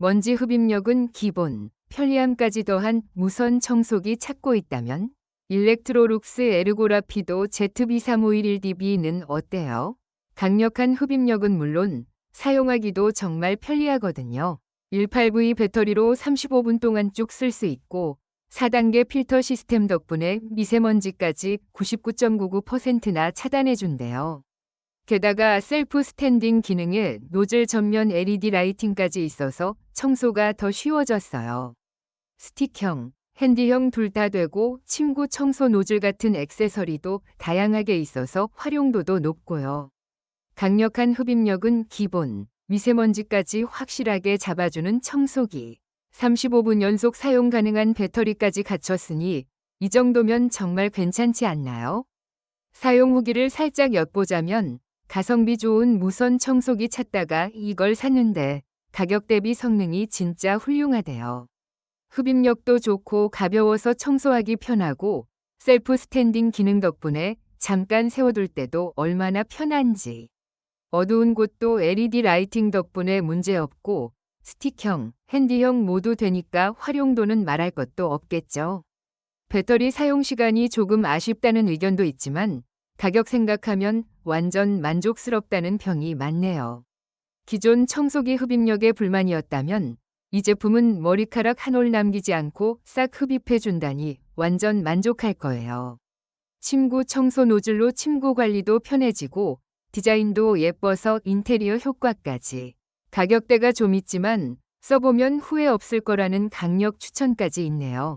먼지 흡입력은 기본, 편리함까지 더한 무선 청소기 찾고 있다면 일렉트로룩스 에르고라피도 ZB3511DB는 어때요? 강력한 흡입력은 물론 사용하기도 정말 편리하거든요. 18V 배터리로 35분 동안 쭉 쓸 수 있고 4단계 필터 시스템 덕분에 미세먼지까지 99.99%나 차단해준대요. 게다가 셀프 스탠딩 기능에 노즐 전면 LED 라이팅까지 있어서 청소가 더 쉬워졌어요. 스틱형, 핸디형 둘 다 되고 침구 청소 노즐 같은 액세서리도 다양하게 있어서 활용도도 높고요. 강력한 흡입력은 기본, 미세먼지까지 확실하게 잡아주는 청소기. 35분 연속 사용 가능한 배터리까지 갖췄으니 이 정도면 정말 괜찮지 않나요? 사용 후기를 살짝 엿보자면 가성비 좋은 무선 청소기 찾다가 이걸 샀는데 가격 대비 성능이 진짜 훌륭하대요. 흡입력도 좋고 가벼워서 청소하기 편하고 셀프 스탠딩 기능 덕분에 잠깐 세워둘 때도 얼마나 편한지. 어두운 곳도 LED 라이팅 덕분에 문제없고 스틱형, 핸디형 모두 되니까 활용도는 말할 것도 없겠죠. 배터리 사용 시간이 조금 아쉽다는 의견도 있지만 가격 생각하면 완전 만족스럽다는 평이 많네요. 기존 청소기 흡입력에 불만이었다면 이 제품은 머리카락 한 올 남기지 않고 싹 흡입해 준다니 완전 만족할 거예요. 침구 청소 노즐로 침구 관리도 편해지고 디자인도 예뻐서 인테리어 효과까지. 가격대가 좀 있지만 써보면 후회 없을 거라는 강력 추천까지 있네요.